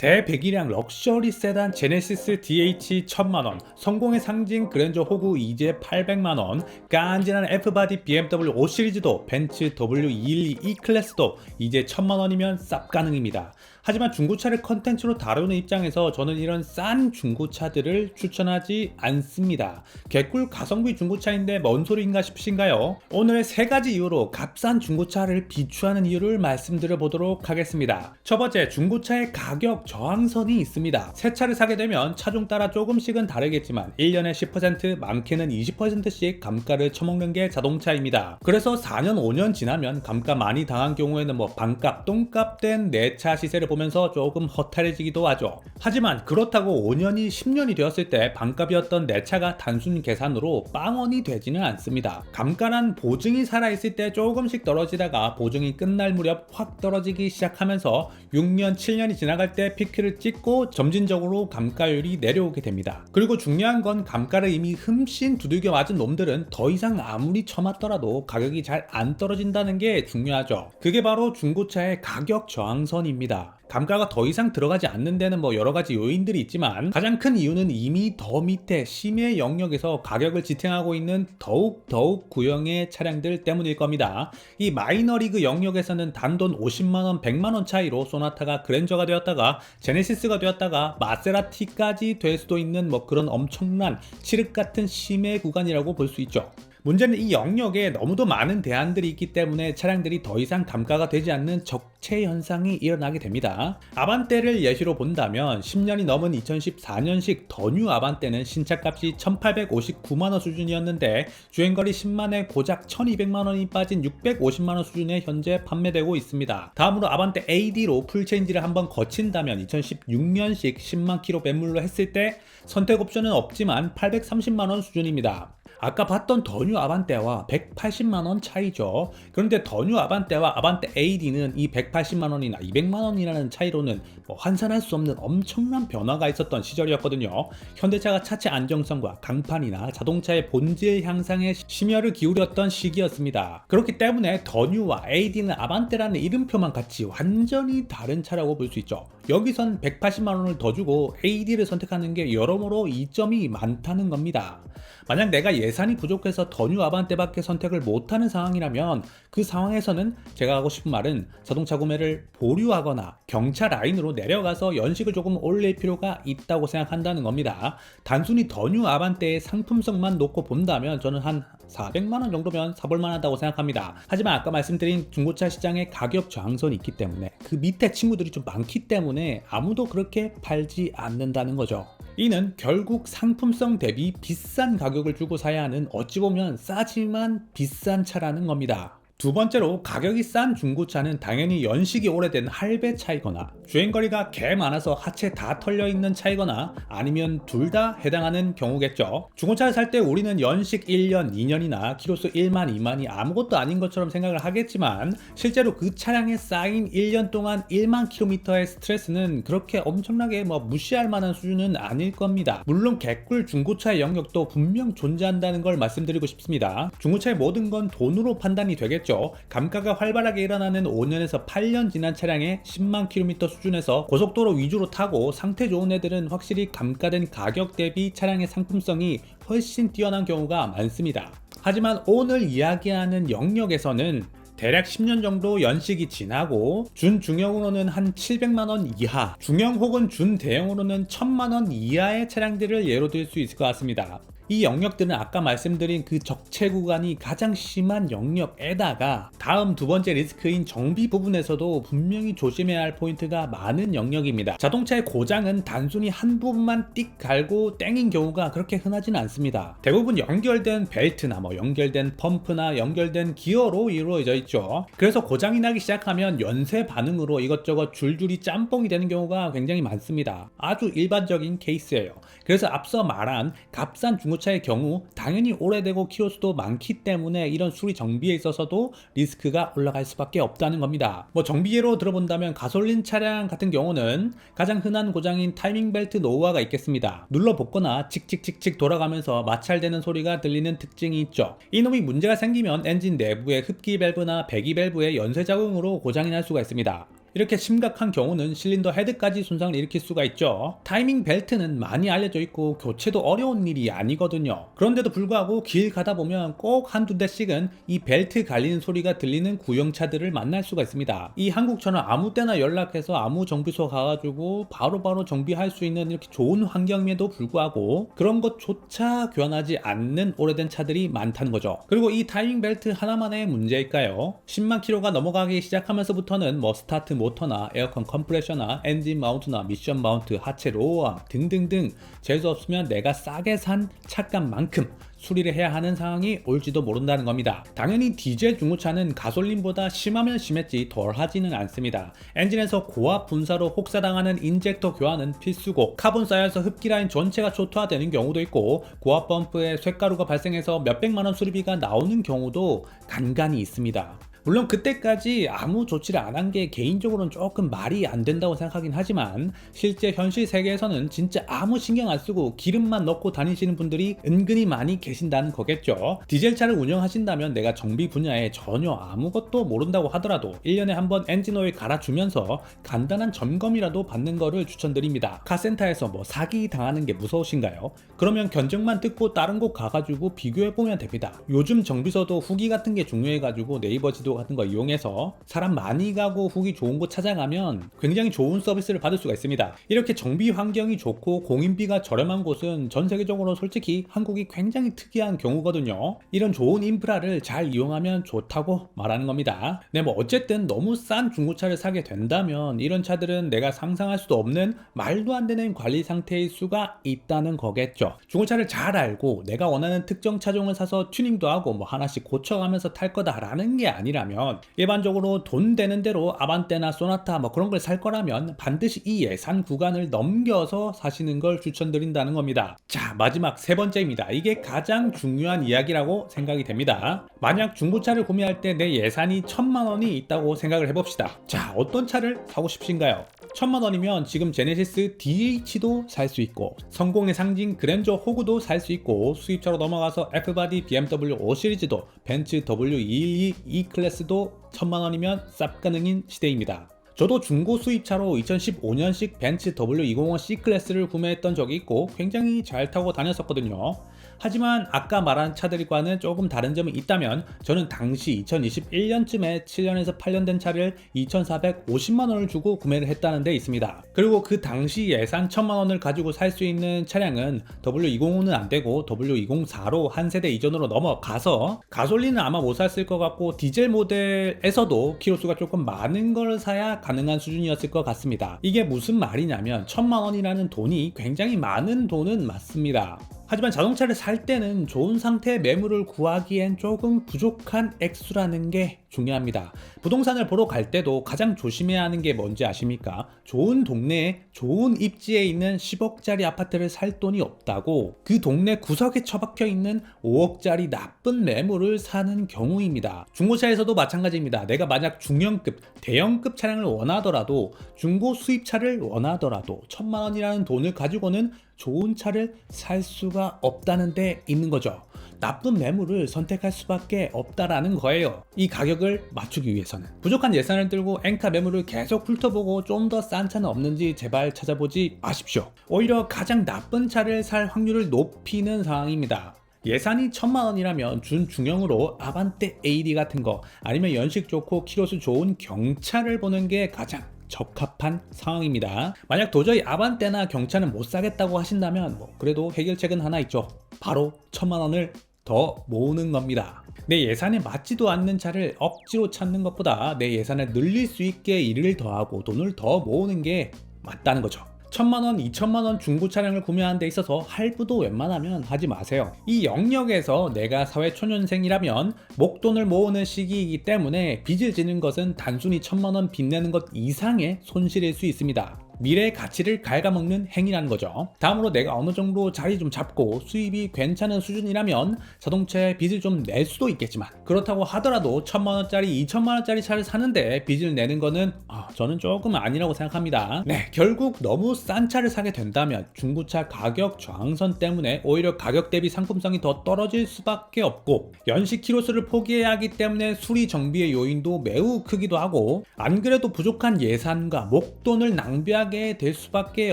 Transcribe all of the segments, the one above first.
대배기량 럭셔리 세단 제네시스 DH 1000만원, 성공의 상징 그랜저 호구 이제 800만원, 깐진한 F바디 BMW 5 시리즈도 벤츠 W212 E 클래스도 이제 1000만원이면 쌉 가능입니다. 하지만 중고차를 컨텐츠로 다루는 입장에서 저는 이런 싼 중고차들을 추천하지 않습니다. 개꿀 가성비 중고차인데 뭔 소리인가 싶으신가요? 오늘 세 가지 이유로 값싼 중고차를 비추하는 이유를 말씀드려 보도록 하겠습니다. 첫 번째, 중고차의 가격 저항선이 있습니다. 새 차를 사게 되면 차종 따라 조금씩은 다르겠지만 1년에 10% 많게는 20%씩 감가를 처먹는 게 자동차입니다. 그래서 4년, 5년 지나면 감가 많이 당한 경우에는 뭐 반값, 똥값 된 내 차 시세를 보면서 조금 허탈해지기도 하죠. 하지만 그렇다고 5년이 10년이 되었을 때 반값이었던 내 차가 단순 계산으로 빵원이 되지는 않습니다. 감가란 보증이 살아있을 때 조금씩 떨어지다가 보증이 끝날 무렵 확 떨어지기 시작하면서 6년, 7년이 지나갈 때 피크를 찍고 점진적으로 감가율이 내려오게 됩니다. 그리고 중요한 건 감가를 이미 흠씬 두들겨 맞은 놈들은 더 이상 아무리 쳐맞더라도 가격이 잘 안 떨어진다는 게 중요하죠. 그게 바로 중고차의 가격 저항선입니다. 감가가 더 이상 들어가지 않는 데는 뭐 여러 가지 요인들이 있지만 가장 큰 이유는 이미 더 밑에 심해 영역에서 가격을 지탱하고 있는 더욱 더욱 구형의 차량들 때문일 겁니다. 이 마이너리그 영역에서는 단돈 50만 원, 100만 원 차이로 소나타가 그랜저가 되었다가 제네시스가 되었다가 마세라티까지 될 수도 있는 뭐 그런 엄청난 칠흑 같은 심해 구간이라고 볼 수 있죠. 문제는 이 영역에 너무도 많은 대안들이 있기 때문에 차량들이 더 이상 감가가 되지 않는 적체 현상이 일어나게 됩니다. 아반떼를 예시로 본다면 10년이 넘은 2014년식 더뉴 아반떼는 신차값이 1859만원 수준이었는데 주행거리 10만에 고작 1200만원이 빠진 650만원 수준에 현재 판매되고 있습니다. 다음으로 아반떼 AD로 풀체인지를 한번 거친다면 2016년식 10만 킬로 매물로 했을 때 선택 옵션은 없지만 830만원 수준입니다. 아까 봤던 더뉴 아반떼와 180만원 차이죠. 그런데 더뉴 아반떼와 아반떼 AD는 이 180만원이나 200만원이라는 차이로는 뭐 환산할 수 없는 엄청난 변화가 있었던 시절이었거든요. 현대차가 차체 안정성과 강판이나 자동차의 본질 향상에 심혈을 기울였던 시기였습니다. 그렇기 때문에 더뉴와 AD는 아반떼라는 이름표만 같이 완전히 다른 차라고 볼 수 있죠. 여기선 180만원을 더 주고 AD를 선택하는 게 여러모로 이점이 많다는 겁니다. 만약 내가 예 산이 부족해서 더뉴 아반떼밖에 선택을 못하는 상황이라면 그 상황에서는 제가 하고 싶은 말은 자동차 구매를 보류하거나 경차 라인으로 내려가서 연식을 조금 올릴 필요가 있다고 생각한다는 겁니다. 단순히 더뉴 아반떼의 상품성만 놓고 본다면 저는 한 400만원 정도면 사볼만 하다고 생각합니다. 하지만 아까 말씀드린 중고차 시장에 가격 저항선이 있기 때문에 그 밑에 친구들이 좀 많기 때문에 아무도 그렇게 팔지 않는다는 거죠. 이는 결국 상품성 대비 비싼 가격을 주고 사야 하는 어찌 보면 싸지만 비싼 차라는 겁니다. 두 번째로 가격이 싼 중고차는 당연히 연식이 오래된 할배 차이거나 주행거리가 개 많아서 하체 다 털려 있는 차이거나 아니면 둘 다 해당하는 경우겠죠. 중고차를 살 때 우리는 연식 1년, 2년이나 키로수 1만, 2만이 아무것도 아닌 것처럼 생각을 하겠지만 실제로 그 차량에 쌓인 1년 동안 1만 킬로미터의 스트레스는 그렇게 엄청나게 뭐 무시할 만한 수준은 아닐 겁니다. 물론 개꿀 중고차의 영역도 분명 존재한다는 걸 말씀드리고 싶습니다. 중고차의 모든 건 돈으로 판단이 되겠죠. 있죠. 감가가 활발하게 일어나는 5년에서 8년 지난 차량의 10만 킬로미터 수준에서 고속도로 위주로 타고 상태 좋은 애들은 확실히 감가된 가격 대비 차량의 상품성이 훨씬 뛰어난 경우가 많습니다. 하지만 오늘 이야기하는 영역에서는 대략 10년 정도 연식이 지나고 준중형으로는 한 700만원 이하, 중형 혹은 준대형으로는 1000만원 이하의 차량들을 예로 들 수 있을 것 같습니다. 이 영역들은 아까 말씀드린 그 적체 구간이 가장 심한 영역에다가 다음 두 번째 리스크인 정비 부분에서도 분명히 조심해야 할 포인트가 많은 영역입니다. 자동차의 고장은 단순히 한 부분만 띡 갈고 땡인 경우가 그렇게 흔하지는 않습니다. 대부분 연결된 벨트나 뭐 연결된 펌프나 연결된 기어로 이루어져 있죠. 그래서 고장이 나기 시작하면 연쇄 반응으로 이것저것 줄줄이 짬뽕이 되는 경우가 굉장히 많습니다. 아주 일반적인 케이스예요. 그래서 앞서 말한 값싼 중고 자동차의 경우 당연히 오래되고 키로수도 많기 때문에 이런 수리 정비에 있어서도 리스크가 올라갈 수밖에 없다는 겁니다. 뭐 정비예로 들어본다면 가솔린 차량 같은 경우는 가장 흔한 고장인 타이밍 벨트 노후화가 있겠습니다. 눌러 볶거나 칙칙칙칙 돌아가면서 마찰되는 소리가 들리는 특징이 있죠. 이놈이 문제가 생기면 엔진 내부의 흡기 밸브나 배기 밸브의 연쇄 작용으로 고장이 날 수가 있습니다. 이렇게 심각한 경우는 실린더 헤드까지 손상을 일으킬 수가 있죠. 타이밍 벨트는 많이 알려져 있고 교체도 어려운 일이 아니거든요. 그런데도 불구하고 길 가다 보면 꼭 한두 대씩은 이 벨트 갈리는 소리가 들리는 구형차들을 만날 수가 있습니다. 이 한국처럼 아무 때나 연락해서 아무 정비소 가가지고 바로바로 정비할 수 있는 이렇게 좋은 환경임에도 불구하고 그런 것조차 교환하지 않는 오래된 차들이 많다는 거죠. 그리고 이 타이밍 벨트 하나만의 문제일까요? 10만 킬로가 넘어가기 시작하면서부터는 뭐 스타트 모터나 에어컨 컴프레셔나 엔진 마운트나 미션 마운트, 하체 로어암 등등등 재수 없으면 내가 싸게 산 차값만큼 수리를 해야 하는 상황이 올지도 모른다는 겁니다. 당연히 디젤 중고차는 가솔린보다 심하면 심했지 덜 하지는 않습니다. 엔진에서 고압 분사로 혹사당하는 인젝터 교환은 필수고 카본 쌓여서 흡기 라인 전체가 초토화되는 경우도 있고 고압 펌프에 쇳가루가 발생해서 몇백만 원 수리비가 나오는 경우도 간간히 있습니다. 물론 그때까지 아무 조치를 안 한 게 개인적으로는 조금 말이 안 된다고 생각하긴 하지만 실제 현실 세계에서는 진짜 아무 신경 안 쓰고 기름만 넣고 다니시는 분들이 은근히 많이 계신다는 거겠죠. 디젤차를 운영하신다면 내가 정비 분야에 전혀 아무것도 모른다고 하더라도 1년에 한 번 엔진오일 갈아주면서 간단한 점검이라도 받는 거를 추천드립니다. 카센터에서 뭐 사기 당하는 게 무서우신가요? 그러면 견적만 뜯고 다른 곳 가가지고 비교해보면 됩니다. 요즘 정비소도 후기 같은 게 중요해가지고 네이버 지도 같은 거 이용해서 사람 많이 가고 후기 좋은 곳 찾아가면 굉장히 좋은 서비스를 받을 수가 있습니다. 이렇게 정비 환경이 좋고 공인비가 저렴한 곳은 전 세계적으로 솔직히 한국이 굉장히 특이한 경우거든요. 이런 좋은 인프라를 잘 이용하면 좋다고 말하는 겁니다. 네, 뭐 어쨌든 너무 싼 중고차를 사게 된다면 이런 차들은 내가 상상할 수도 없는 말도 안 되는 관리 상태일 수가 있다는 거겠죠. 중고차를 잘 알고 내가 원하는 특정 차종을 사서 튜닝도 하고 뭐 하나씩 고쳐가면서 탈 거다라는 게 아니라 면 일반적으로 돈 되는 대로 아반떼나 소나타 뭐 그런 걸 살 거라면 반드시 이 예산 구간을 넘겨서 사시는 걸 추천드린다는 겁니다. 자, 마지막 세 번째입니다. 이게 가장 중요한 이야기라고 생각이 됩니다. 만약 중고차를 구매할 때 내 예산이 천만 원이 있다고 생각을 해봅시다. 자, 어떤 차를 사고 싶으신가요? 천만 원이면 지금 제네시스 DH도 살 수 있고 성공의 상징 그랜저 호구도 살 수 있고 수입차로 넘어가서 F바디 BMW 5 시리즈도 벤츠 W212 E 클래스도 천만 원이면 쌉 가능인 시대입니다. 저도 중고 수입차로 2015년식 벤츠 W205 C 클래스를 구매했던 적이 있고 굉장히 잘 타고 다녔었거든요. 하지만 아까 말한 차들과는 조금 다른 점이 있다면 저는 당시 2021년쯤에 7년에서 8년 된 차를 2,450만 원을 주고 구매를 했다는 데 있습니다. 그리고 그 당시 예산 1,000만 원을 가지고 살 수 있는 차량은 W205는 안 되고 W204로 한 세대 이전으로 넘어가서 가솔린은 아마 못 샀을 것 같고 디젤 모델에서도 키로수가 조금 많은 걸 사야 가능한 수준이었을 것 같습니다. 이게 무슨 말이냐면 1,000만 원이라는 돈이 굉장히 많은 돈은 맞습니다. 하지만 자동차를 살 때는 좋은 상태의 매물을 구하기엔 조금 부족한 액수라는 게 중요합니다. 부동산을 보러 갈 때도 가장 조심해야 하는 게 뭔지 아십니까? 좋은 동네에 좋은 입지에 있는 10억짜리 아파트를 살 돈이 없다고 그 동네 구석에 처박혀 있는 5억짜리 나쁜 매물을 사는 경우입니다. 중고차에서도 마찬가지입니다. 내가 만약 중형급, 대형급 차량을 원하더라도 중고 수입차를 원하더라도 천만 원이라는 돈을 가지고는 좋은 차를 살 수가 없다는 데 있는 거죠. 나쁜 매물을 선택할 수밖에 없다라는 거예요. 이 가격을 맞추기 위해서는 부족한 예산을 들고 엔카 매물을 계속 훑어보고 좀 더 싼 차는 없는지 제발 찾아보지 마십시오. 오히려 가장 나쁜 차를 살 확률을 높이는 상황입니다. 예산이 천만 원이라면 준 중형으로 아반떼 AD 같은 거 아니면 연식 좋고 키로수 좋은 경차를 보는 게 가장 적합한 상황입니다. 만약 도저히 아반떼나 경차는 못 사겠다고 하신다면 뭐 그래도 해결책은 하나 있죠. 바로 천만 원을 더 모으는 겁니다. 내 예산에 맞지도 않는 차를 억지로 찾는 것보다 내 예산을 늘릴 수 있게 일을 더하고 돈을 더 모으는 게 맞다는 거죠. 천만 원, 이천만 원 중고 차량을 구매하는 데 있어서 할부도 웬만하면 하지 마세요. 이 영역에서 내가 사회 초년생이라면 목돈을 모으는 시기이기 때문에 빚을 지는 것은 단순히 천만 원 빚내는 것 이상의 손실일 수 있습니다. 미래의 가치를 갉아먹는 행위라는 거죠. 다음으로 내가 어느 정도 자리 좀 잡고 수입이 괜찮은 수준이라면 자동차에 빚을 좀 낼 수도 있겠지만 그렇다고 하더라도 천만 원짜리, 이천만 원짜리 차를 사는데 빚을 내는 거는 아, 저는 조금 아니라고 생각합니다. 네, 결국 너무 싼 차를 사게 된다면 중고차 가격 저항선 때문에 오히려 가격 대비 상품성이 더 떨어질 수밖에 없고 연식 키로수를 포기해야 하기 때문에 수리 정비의 요인도 매우 크기도 하고 안 그래도 부족한 예산과 목돈을 낭비 하게 될 수밖에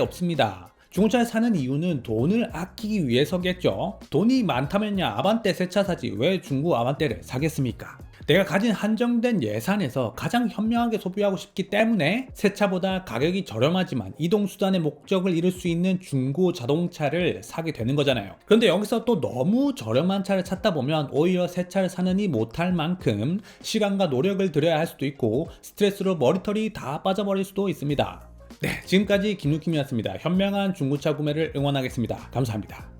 없습니다. 중고차를 사는 이유는 돈을 아끼기 위해서겠죠. 돈이 많다면야 아반떼 새 차 사지 왜 중고 아반떼를 사겠습니까? 내가 가진 한정된 예산에서 가장 현명하게 소비하고 싶기 때문에 새 차보다 가격이 저렴하지만 이동 수단의 목적을 이룰 수 있는 중고 자동차를 사게 되는 거잖아요. 그런데 여기서 또 너무 저렴한 차를 찾다 보면 오히려 새 차를 사느니 못할 만큼 시간과 노력을 들여야 할 수도 있고 스트레스로 머리털이 다 빠져버릴 수도 있습니다. 네, 지금까지 김유킴이었습니다. 현명한 중고차 구매를 응원하겠습니다. 감사합니다.